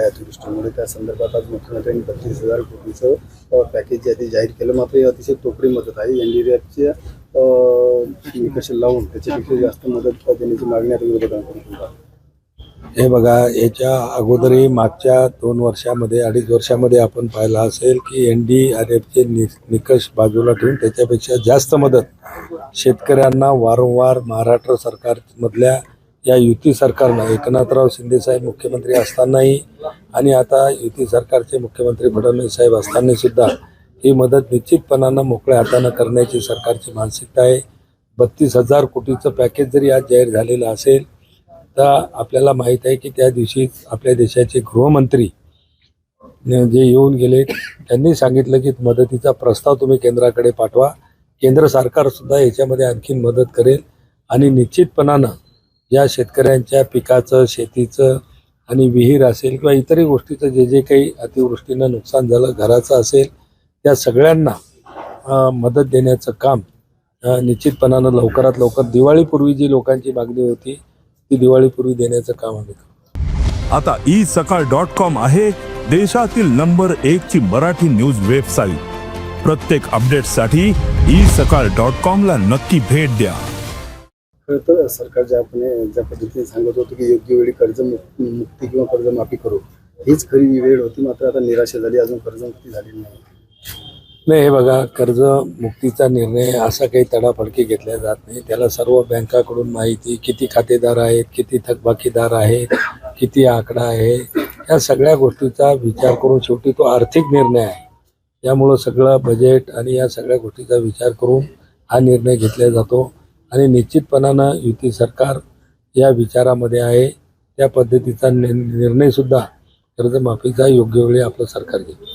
या दृष्टीमुळे त्या संदर्भात आज मुख्यमंत्र्यांनी बत्तीस हजार कोटीचं पॅकेज पॅकेज यादी जाहीर केलं. मात्र ही अतिशय तोकडी मदत आहे. एन डी एफच्या निकष लावून त्याच्यापेक्षा जास्त मदत देण्याची मागणी आता विरोधकांकडून हे बघा याच्या अगोदरही मागच्या दोन वर्षामध्ये अडीच वर्षामध्ये आपण पाहिलं असेल की एन डी आर एफचे नि निकष बाजूला ठेवून त्याच्यापेक्षा जास्त मदत शेतकऱ्यांना वारंवार महाराष्ट्र सरकारमधल्या या युती सरकारनं एकनाथराव शिंदेसाहेब मुख्यमंत्री असतानाही आणि आता युती सरकारचे मुख्यमंत्री फडणवीस साहेब असतानासुद्धा ही मदत निश्चितपणानं मोकळ्या हातानं करण्याची सरकारची मानसिकता आहे. बत्तीस हजार कोटीचं पॅकेज जरी आज जाहीर झालेलं असेल तर आपल्याला माहीत आहे की त्या दिवशी आपल्या देशाचे गृहमंत्री जे येऊन गेले त्यांनी सांगितलं की मदतीचा प्रस्ताव तुम्ही केंद्राकडे पाठवा. केंद्र सरकारसुद्धा याच्यामध्ये आणखीन मदत करेल आणि निश्चितपणानं या शेतकऱ्यांच्या पिकाचं शेतीचं आणि विहीर असेल किंवा इतरही गोष्टीचं जे जे काही अतिवृष्टीनं नुकसान झालं घराचं असेल त्या सगळ्यांना मदत देण्याचं काम निश्चितपणानं लवकरात लवकर दिवाळीपूर्वी जी लोकांची मागणी होती ती दिवाळीपूर्वी देण्याचं काम आम्ही आता ई सकाळ डॉट कॉम आहे देशातील नंबर एक ची मराठी न्यूज वेबसाईट. प्रत्येक अपडेटसाठी ई सकाळ डॉट कॉम ला नक्की भेट द्या. खरं तर सरकार ज्यापणे ज्या पद्धतीने सांगत होतं की योग्य वेळी कर्ज मुक्ती किंवा कर्जमाफी करू. हीच खरी वेळ होती मात्र आता निराशा झाली अजून कर्जमुक्ती झालेली नाही. नाही हे बघा कर्ज मुक्तीचा निर्णय असा काही तडाफडकी घेतल्या जात नाही. त्याला सर्व बँकाकडून माहिती किती खातेदार आहेत किती थकबाकीदार आहेत किती आकडा आहे या सगळ्या गोष्टीचा विचार करून शेवटी तो आर्थिक निर्णय आहे. त्यामुळं सगळं बजेट आणि या सगळ्या गोष्टीचा विचार करून हा निर्णय घेतला जातो. आणि निश्चितपणानं युती सरकार या विचारामध्ये आहे. त्या पद्धतीचा नि- निर्णयसुद्धा कर्जमाफीचा योग्य वेळी आपलं सरकार घेईल.